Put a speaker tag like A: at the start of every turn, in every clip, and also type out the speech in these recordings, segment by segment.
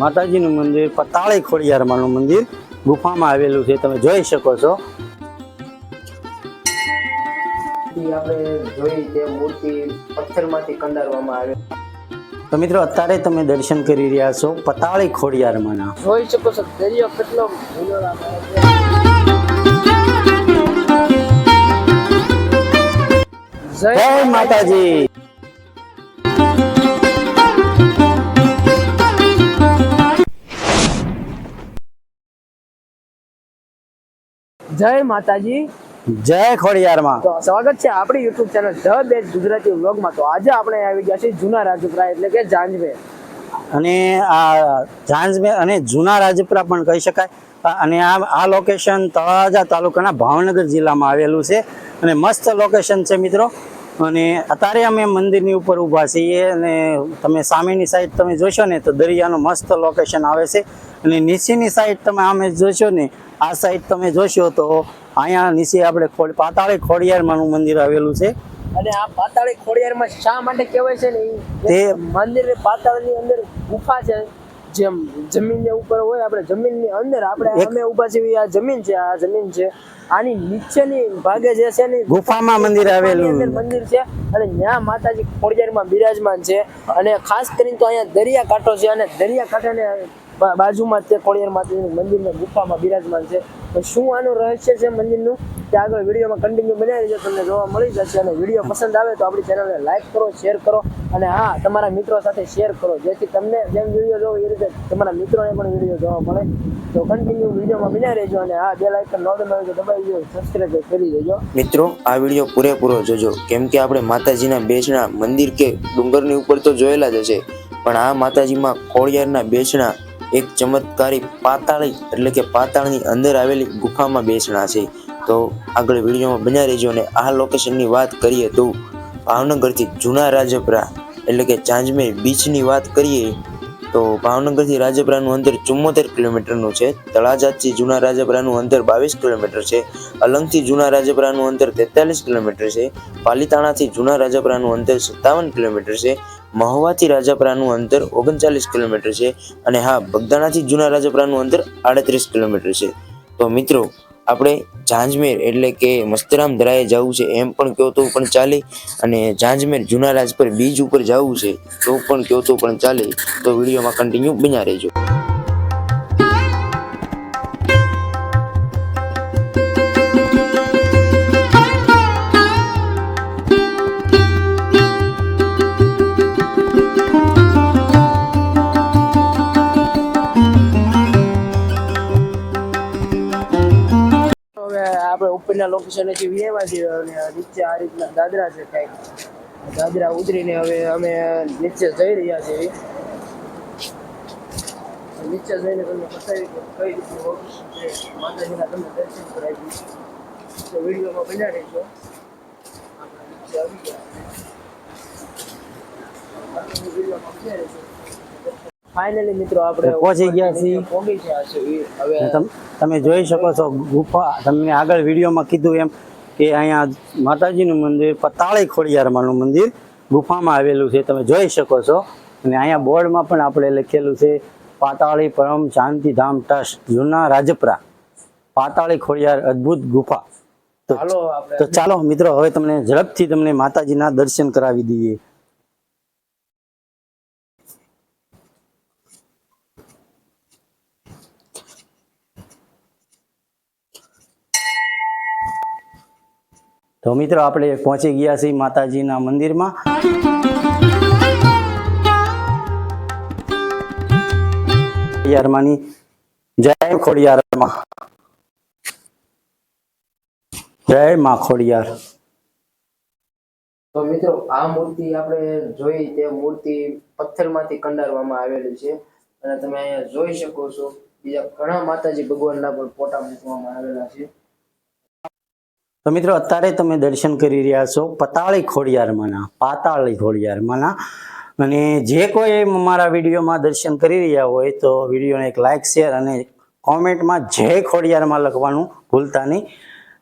A: માતાજીનું મંદિર પતાળી ખોડિયારમાંનું મંદિર ગુફામાં આવેલું છે તમે જોઈ શકો છો.
B: આપણે જોઈ તે મૂર્તિ પથ્થરમાંથી કંડારવામાં આવે.
A: તો મિત્રો અત્યારે તમે દર્શન કરી રહ્યા છો પતાળી ખોડિયારમાંના.
B: જોઈ શકો છો દરિયો કેટલો
A: જય માતાજી.
B: જય માતાજી.
A: જય ખોડિયારમાં.
B: તો સ્વાગત છે આપણી YouTube channel the best Gujarati વ્લોગમાં. તો આજે આપણે આવી ગયા છીએ જૂના રાજપુરા એટલે કે જાંજવે
A: અને આ જાંજવે અને જૂના રાજપુરા પણ કહી શકાય. અને આ આ લોકેશન તળાજા તાલુકાના ભાવનગર જિલ્લામાં આવેલું છે. અને મસ્ત લોકેશન છે મિત્રો. અને અત્યારે અમે મંદિરની ઉપર ઊભા છીએ અને તમે સામેની સાઈડ તમે જોશો ને તો દરિયાનું મસ્ત લોકેશન આવે છે. અને નીચેની સાઈડ તમે આમે જોશો ને આ સાઈડ તમે જોશો તો અહીંયા નીચે આપણે પાતાળી ખોડિયારમાંનું મંદિર આવેલું છે.
B: અને આ પાતાળી ખોડિયારમાં શા માટે કહેવાય છે ને?
A: તે-
B: મંદિર પાતાળની અંદર ગુફા છે. જેમ જમીનની ઉપર હોય આપણે જમીનની અંદર આપણે અમે ઊભા છીએ આ જમીન છે આ જમીન છે આની નીચેની ભાગે જે છે ને
A: ગુફામાં મંદિર આવેલું.
B: મંદિર છે અને ત્યાં માતાજી ખોડિયારમાં બિરાજમાન છે અને ખાસ કરીને તો અહીંયા દરિયા કાંઠો છે અને દરિયા કાંઠાને બાજુમાં તે ખોડિયાર માતાજીનું મંદિરના ગુફામાં બિરાજમાન છે તો શું આનું રહસ્ય છે મંદિરનું? તે આગળ વિડીયોમાં કન્ટિન્યુ બનાવી દેજો, તમને જોવા મળી જશે. અને વીડિયો પસંદ આવે તો આપણી ચેનલને લાઈક કરો શેર કરો. અને હા, તમારા મિત્રો સાથે શેર કરો. જેથી તમને જેમ વીડિયો જોવો એ રીતે તમારા મિત્રોને પણ વીડિયો જોવા મળે. તો કન્ટિન્યુ વિડીયોમાં બનાવી રહેજો અને હા બે લાઈકન નોંધ મળે તો દબાવી દેજો. સબસ્ક્રાઈબ કરી દેજો.
C: મિત્રો, આ વીડિયો પૂરેપૂરો જોજો. કેમ કે આપણે માતાજીના બેસણા મંદિર કે ડુંગરની ઉપર તો જોયેલા જ હશે. પણ આ માતાજીમાં ખોડિયારના બેસણા એક ચમત્કારી પાતાળી, એટલે કે પાતાળની અંદર આવેલી ગુફામાં બેસણા છે. તો આગળ વિડીયોમાં બન્યા રહેજો અને આ લોકેશનની વાત કરીએ તો ભાવનગરથી જૂના રાજપરા, એટલે કે ચાંજમેર બીચની વાત કરીએ, તો ભાવનગરથી રાજપરાનું અંતર ચુમ્મોતેર કિલોમીટરનું છે. તળાજાતથી જૂના રાજપરાનું અંતર બાવીસ કિલોમીટર છે. અલંગથી જૂના રાજપરાનું અંતર તેતાલીસ કિલોમીટર છે. પાલીતાણાથી જૂના રાજપરાનું અંતર સત્તાવન કિલોમીટર છે. મહુવાથી રાજાપરાનું અંતર ઓગણચાલીસ કિલોમીટર છે અને હા, બગદાણાથી જૂના રાજાપરાનું અંતર આડત્રીસ કિલોમીટર છે. તો મિત્રો, આપણે ઝાંઝમેર એટલે કે મસ્તરામ ધરાએ જવું છે એમ પણ કહો તો પણ ચાલે અને ઝાંઝમેર જૂના રાજ પર બીચ ઉપર જવું છે તો પણ કહો તો પણ ચાલે. તો વિડીયોમાં કન્ટિન્યુ બન્યા રહેજો.
B: ઉપરના લોકેશને જે વ્યાવા છે અને નીચે આ રીતના દાદરા છે કંઈક દાદરા ઉતરીને હવે અમે નીચે જઈ રહ્યા છીએ. નીચે જઈને તમને બતાવી કે કઈ રીતનું location છે. માતાજીના તમને દર્શન કરાવી વિડીયોમાં બન્યા રહેજો. આપણે નીચે આવી ગયા વિડીયોમાં બન્યા રહેજો. ફાઇનલી મિત્રો આપણે
A: પહોંચી ગયા છીએ.
B: પહોંચી ગયા છીએ. હવે
A: તમે જોઈ શકો છો ગુફા. તમને આગળ વિડીયોમાં કીધું એમ કે અહીંયા માતાજીનું મંદિર પતાળી ખોડિયારમાંનું મંદિર ગુફામાં આવેલું છે. તમે જોઈ શકો છો. અને અહીંયા બોર્ડમાં પણ આપણે લખેલું છે પાતાળી પરમ શાંતિધામ ટ્રસ્ટ જૂના રાજપરા. પાતાળી ખોડિયાર અદ્ભુત ગુફા. તો ચાલો મિત્રો હવે તમને ઝડપથી તમને માતાજીના દર્શન કરાવી દઈએ. તો મિત્રો, આપણે પહોંચી ગયા છીએ માતાજીના મંદિરમાં. જય ખોડિયારમાં. ખોડિયાર.
B: તો મિત્રો, આ મૂર્તિ આપણે જોઈ તે મૂર્તિ પથ્થરમાંથી કંડારવામાં આવેલી છે. અને તમે અહીંયા જોઈ શકો છો, બીજા ઘણા માતાજી ભગવાનના પણ ફોટા મૂકવામાં આવેલા છે.
A: તો મિત્રો, અત્યારે તમે દર્શન કરી રહ્યા છો પતાળી ખોડિયારમાંના, પાતાળી ખોડિયારમાંના. અને જે કોઈ મારા વિડીયોમાં દર્શન કરી રહ્યા હોય તો વિડીયોને એક લાઇક શેર અને કોમેન્ટમાં જય ખોડિયારમાં લખવાનું ભૂલતા નહીં.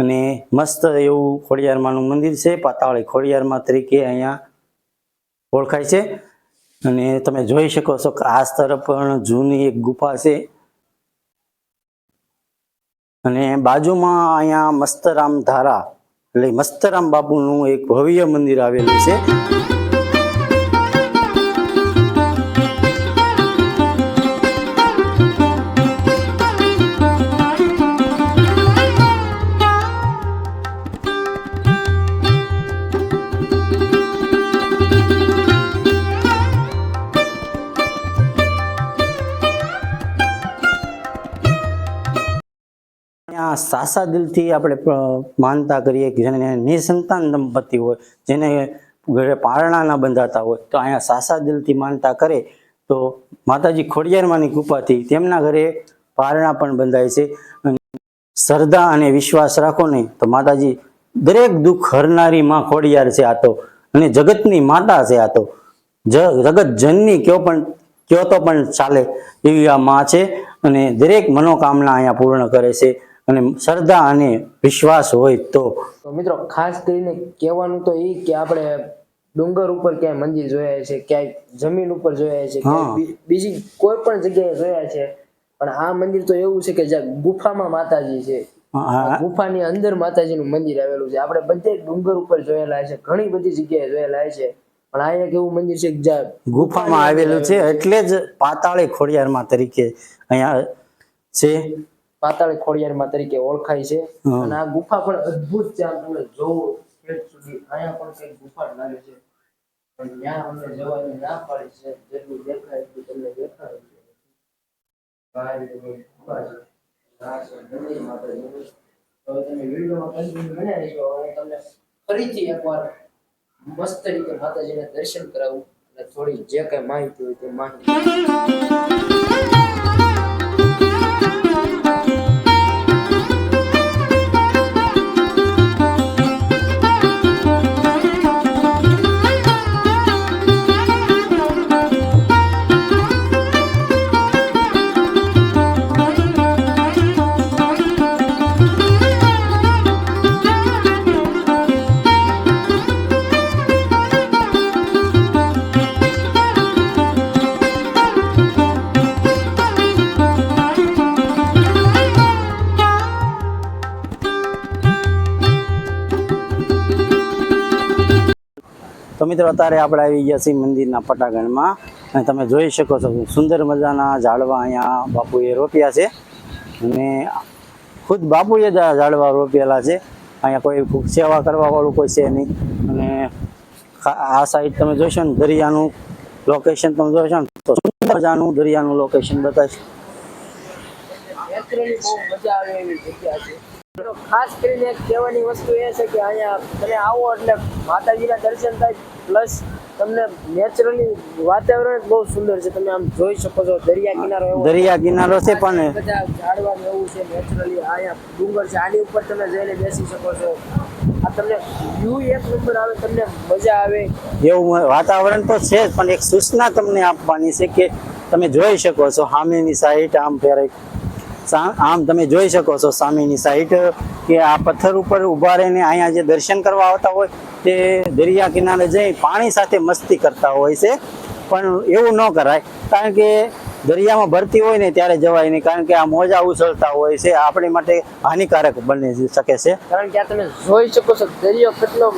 A: અને મસ્ત એવું ખોડિયારમાંનું મંદિર છે, પાતાળી ખોડિયારમાં તરીકે અહીંયા ઓળખાય છે. અને તમે જોઈ શકો છો કે આ તરફ પણ જૂની એક ગુફા છે. અને બાજુમાં અહીંયા મસ્તરામ ધારા એટલે મસ્તરામ બાપુનું એક ભવ્ય મંદિર આવેલું છે. સાસા દિલથી આપણે માનતા કરીએ કે જેને નિસંતાન દંપતી હોય, જેને ઘરે પારણા ના બંધાતા હોય, તો અહીંયા સાસા દિલથી માનતા કરે, તો માતાજી ખોડિયારમાંની કૃપાથી તેમના ઘરે પારણા પણ બંધાય છે. શ્રદ્ધા અને વિશ્વાસ રાખો ને તો માતાજી દરેક દુઃખ હરનારી માં ખોડિયાર છે આ તો, અને જગતની માતા છે આ તો. જગત જનની કયો પણ, કયો તો પણ ચાલે એવી આ માં છે, અને દરેક મનોકામના અહીંયા પૂર્ણ કરે છે. અને શ્રદ્ધા અને વિશ્વાસ હોય તો.
B: મિત્રો ખાસ કરીને કહેવાનું તો એ કે આપણે ડુંગર ઉપર ક્યાંય મંદિર જોયા છે ક્યાંય જમીન ઉપર જોયા છે બીજી કોઈ પણ જગ્યાએ જોયા છે પણ આ મંદિર તો એવું છે કે જ્યાં ગુફામાં માતાજી છે. ગુફાની અંદર માતાજીનું મંદિર આવેલું છે. આપણે બધે ડુંગર ઉપર જોયેલા છે ઘણી બધી જગ્યાએ જોયેલા છે પણ આ એક એવું મંદિર છે જ્યાં
A: ગુફામાં આવેલું છે. એટલે જ પાતાળી ખોડિયારમાં તરીકે અહીંયા છે.
B: પાતાળ ખોડિયારમાં તરીકે ઓળખાય છે. અને આ ગુફા પણ અદ્ભુત છે આમ તમે જોવો સુધી અહીંયા પણ કઈ ગુફા લાગે છે. પણ ત્યાં અમને જવાની ના પાડી છે જેટલું દેખાય એટલું તમને દેખાય ફરીથી એકવાર મસ્ત રીતે માતાજીને દર્શન કરાવું અને થોડી જે કઈ માહિતી હોય તે માહિતી
A: મિત્રો, અત્યારે આપણે આવી ગયા છીએ મંદિરના પટાગણમાં અને તમે જોઈ શકો છો સુંદર મજાના ઝાડવા અહીંયા બાપુએ રોપ્યા છે. અને ખુદ બાપુએ જ ઝાડવા રોપેલા છે. અહીંયા કોઈ સેવા કરવા વાળું કોઈ છે નહીં. અને આ સાઈડ તમે જોશો ને, દરિયાનું લોકેશન તમે જોશો ને, તો સુંદર મજાનું દરિયાનું લોકેશન બતાવશે.
B: મજા આવે એવી જગ્યા છે. ખાસ કરીને એક કહેવાની વસ્તુ એ છે કે અહીંયા તમે આવો એટલે માતાજીના દર્શન થાય પ્લસ તમને નેચરલી વાતાવરણ બહુ સુંદર છે. તમે આમ જોઈ શકો છો દરિયા કિનારો એવો
A: દરિયા કિનારો છે પણ
B: બધા ઝાડવા એવું છે નેચરલી અહીંયા ડુંગર છે આની ઉપર તમે જઈને બેસી શકો છો. આ તમને વ્યૂ એક નંબર આવે તમને મજા આવે.
A: એવું વાતાવરણ તો છે જ પણ એક સૂચના તમને આપવાની છે કે તમે જોઈ શકો છો સામેની સાઈડ આમ સા- આમ તમે જોઈ શકો છો સામેની સાઈડ કે આ પથ્થર ઉપર ઊભા રહીને અહીંયા જે દર્શન કરવા આવતા હોય, તે દરિયા કિનારે જઈ પાણી સાથે મસ્તી કરતા હોય છે. પણ એવું ન કરાય, કારણ કે દરિયામાં ભરતી હોય ને ત્યારે જવાય નહીં, કારણ કે આ મોજા ઉછળતા હોય છે, આપણી માટે હાનિકારક બની શકે છે.
B: કારણ કે આ તમે જોઈ શકો છો, દરિયો કેટલો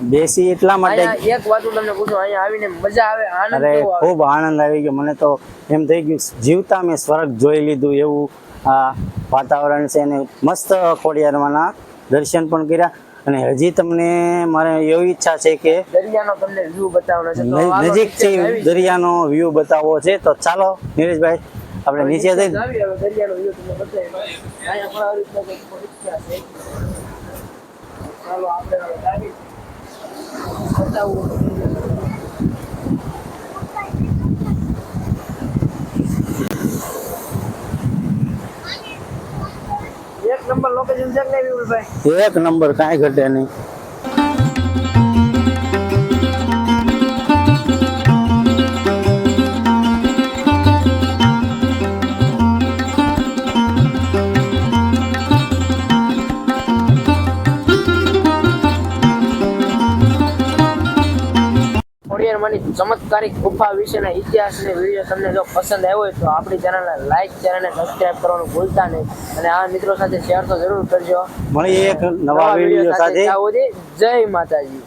A: બેસી એટલા માટે
B: એક વાત હું તમને પૂછું અહીંયા આવીને મજા આવે આનંદ
A: અરે ખૂબ આનંદ આવી ગયો. મને તો એમ થઈ ગયું જીવતા મેં સ્વર્ગ જોઈ લીધું એવું આ વાતાવરણ છે અને મસ્ત ખોડિયારમાંના દર્શન પણ કર્યા. અને હજી તમને મારે એવી ઈચ્છા છે કે
B: દરિયાનો તમને વ્યૂ બતાવવાનો છે નજીક છે
A: દરિયાનો વ્યૂ બતાવવો છે. તો ચાલો નીરજભાઈ આપણે નીચે જઈ
B: દરિયાનો વ્યૂ તમને બતાવી ચાલો આપણે હવે આવી બતાવું એક નંબર લોકેશન છે કે નહીં વિપુલભાઈ
A: એક
B: આમાંની ચમત્કારી ગુફા વિશેના ઇતિહાસની વીડિયો તમને જો પસંદ આવ્યો હોય તો આપણી ચેનલને લાઈક ચેનલને સબસ્ક્રાઈબ કરવાનું ભૂલતા નહીં. અને આ મિત્રો સાથે શેર તો જરૂર કરજો.
A: મળીએ એક નવા વીડિયો સાથે
B: જય માતાજી.